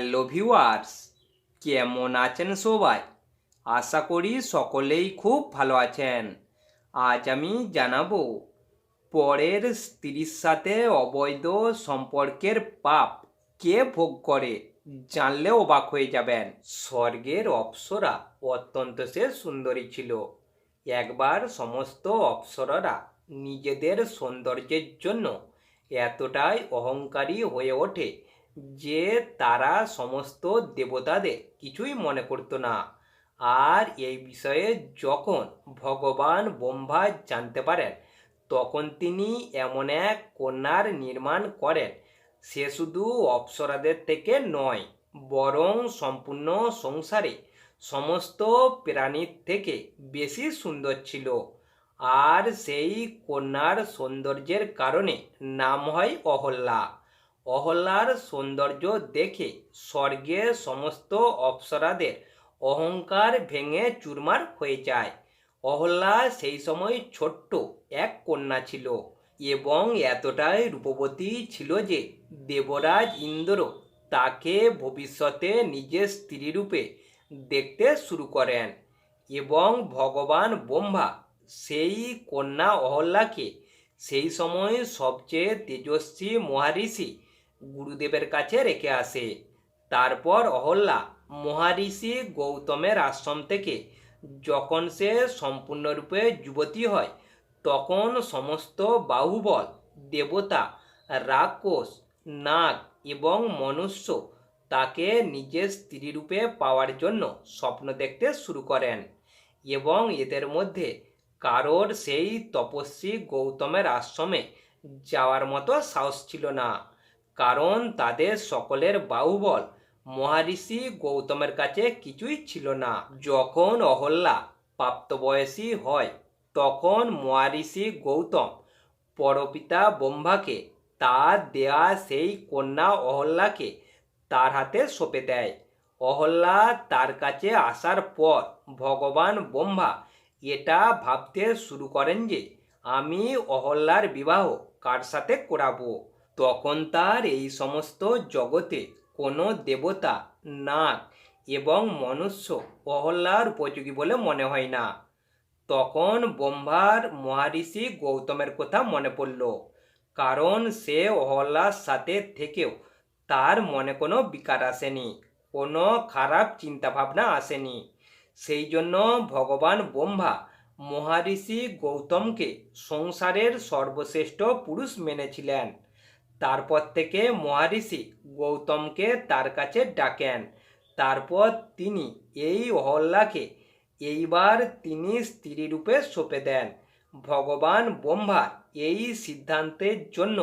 Hello viewers কেমন আছেন সবাই? আশা করি সকলেই খুব ভালো আছেন। আজ আমি জানাব পরের স্ত্রীর সাথে অবৈধ সম্পর্কের পাপ কে ভোগ করে জানলে অবাক হয়ে যাবেন। স্বর্গের অপ্সরা অত্যন্ত সে সুন্দরী ছিল। একবার সমস্ত অপ্সরারা নিজেদের সৌন্দর্যের জন্য এতটাই অহংকারী হয়ে ওঠে যে তারা সমস্ত দেবতাদের কিছুই মনে করতো না। আর এই বিষয়ে যখন ভগবান ব্রহ্মা জানতে পারেন, তখন তিনি এমন এক কন্যার নির্মাণ করেন। সে শুধু অপ্সরাদের থেকে নয়, বরং সম্পূর্ণ সংসারে সমস্ত প্রাণীর থেকে বেশি সুন্দর ছিল। আর সেই কন্যার সৌন্দর্যের কারণে নাম হয় অহল্যা। অহল্যার সৌন্দর্য দেখে স্বর্গে সমস্ত অপ্সরাদের অহংকার ভেঙে চুরমার হয়ে যায়। অহল্যা সেই সময় ছোট্ট এক কন্যা ছিল এবং এতটাই রূপবতী ছিল যে দেবরাজ ইন্দ্র তাকে ভবিষ্যতে নিজের স্ত্রী রূপে দেখতে শুরু করেন এবং ভগবান ব্রহ্মা সেই কন্যা অহল্যাকে সেই সময় সবচেয়ে তেজস্বী মহারিষি গুরুদেবের কাছে রেখে আসে। তারপর অহল্যা মহারিষি গৌতমের আশ্রম থেকে যখন সে সম্পূর্ণরূপে যুবতী হয়, তখন সমস্ত বাহুবল, দেবতা, রাক্ষস, নাগ এবং মনুষ্য তাকে নিজের স্ত্রীরূপে পাওয়ার জন্য স্বপ্ন দেখতে শুরু করেন এবং এদের মধ্যে কারোর সেই তপস্বী গৌতমের আশ্রমে যাওয়ার মতো সাহস ছিল না। কারণ তাদের সকলের বাহুবল। মহারিষি গৌতমের কাছে কিছুই ছিল না। যখন অহল্যা প্রাপ্তবয়সী হয়, তখন মহারিষি গৌতম পরপিতা ব্রহ্মাকে তার দেয়া সেই কন্যা অহল্যাকে তার হাতে সঁপে দেয়। অহল্যা তার কাছে আসার পর ভগবান ব্রহ্মা এটা ভাবতে শুরু করেন যে, আমি অহল্যার বিবাহ কার সাথে করাবো? তখন তার এই সমস্ত জগতে কোনো দেবতা নাগ এবং মনুষ্য অহল্যার উপযোগী বলে মনে হয় না। তখন ব্রহ্মার মহারিষি গৌতমের কথা মনে পড়ল। কারণ সে অহল্লার সাথে থেকেও তার মনে কোনো বিকার আসেনি, কোনো খারাপ চিন্তাভাবনা আসেনি। সেই জন্য ভগবান ব্রহ্মা মহারিষি গৌতমকে সংসারের সর্বশ্রেষ্ঠ পুরুষ মেনেছিলেন। তারপর থেকে মহারিষি গৌতমকে তার কাছে ডাকেন। তারপর তিনি এই অহল্যাকে এইবার তিনি স্ত্রী রূপে সঁপে দেন। ভগবান ব্রহ্মার এই সিদ্ধান্তের জন্য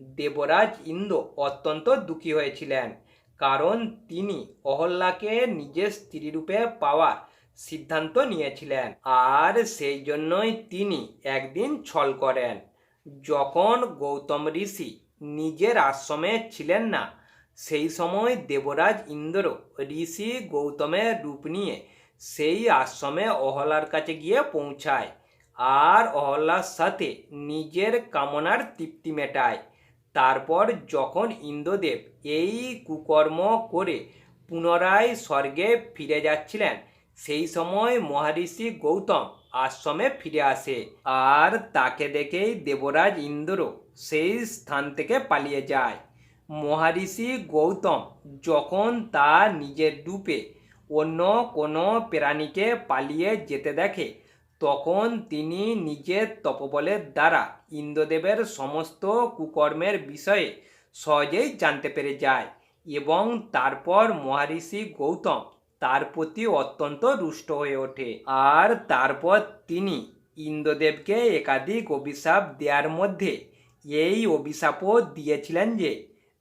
দেবরাজ ইন্দ্র অত্যন্ত দুঃখী হয়েছিলেন। কারণ তিনি অহল্যাকে নিজের স্ত্রী রূপে পাওয়ার সিদ্ধান্ত নিয়েছিলেন। আর সেই জন্যই তিনি একদিন ছল করেন। যখন গৌতম ঋষি নিজের আশ্রমে ছিলেন না। সেই সময় দেবরাজ ইন্দ্র ঋষি গৌতমের রূপ নিয়ে সেই আশ্রমে অহলার কাছে গিয়ে পৌঁছায় আর অহল্লার সাথে নিজের কামনার তৃপ্তি মেটায়। তারপর যখন ইন্দ্রদেব এই কুকর্ম করে পুনরায় স্বর্গে ফিরে যাচ্ছিলেন, সেই সময় মহারিষি গৌতম আশ্রমে ফিরে আসে। আর তাকে দেখেই দেবরাজ ইন্দ্র সেই স্থান থেকে পালিয়ে যায়। মহারিষি গৌতম যখন তার নিজের রূপে অন্য কোনো প্রাণীকে পালিয়ে যেতে দেখে, তখন তিনি নিজের তপবলের দ্বারা ইন্দ্রদেবের সমস্ত কুকর্মের বিষয়ে সহজেই জানতে পেরে যায় এবং তারপর মহারিষি গৌতম তার প্রতি অত্যন্ত রুষ্ট হয়ে ওঠে। আর তারপর তিনি ইন্দ্রদেবকে একাধিক অভিশাপ দেওয়ার মধ্যে এই অভিশাপও দিয়েছিলেন যে,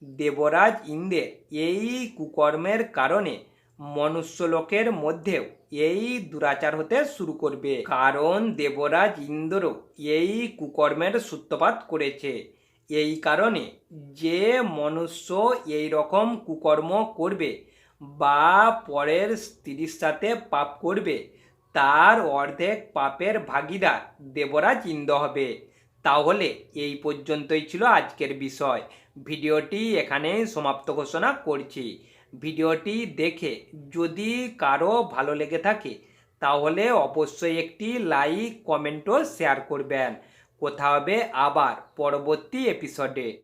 দেবরাজ ইন্দ্রের এই কুকর্মের কারণে মনুষ্যলোকের মধ্যেও এই দুরাচার হতে শুরু করবে। কারণ দেবরাজ ইন্দ্র এই কুকর্মের সূত্রপাত করেছে। এই কারণে যে মনুষ্য এই রকম কুকর্ম করবে বা পরের স্ত্রীর সাথে পাপ করবে, তার অর্ধেক পাপের ভাগিদার দেবরাজ ইন্দ্র হবে। তাহলে এই পর্যন্তই ছিল আজকের বিষয়। ভিডিওটি এখানেই সমাপ্ত ঘোষণা করছি। ভিডিওটি দেখে যদি কারও ভালো লেগে থাকে, তাহলে অবশ্যই একটি লাইক, কমেন্টও শেয়ার করবেন। কোথা হবে আবার পরবর্তী এপিসোডে।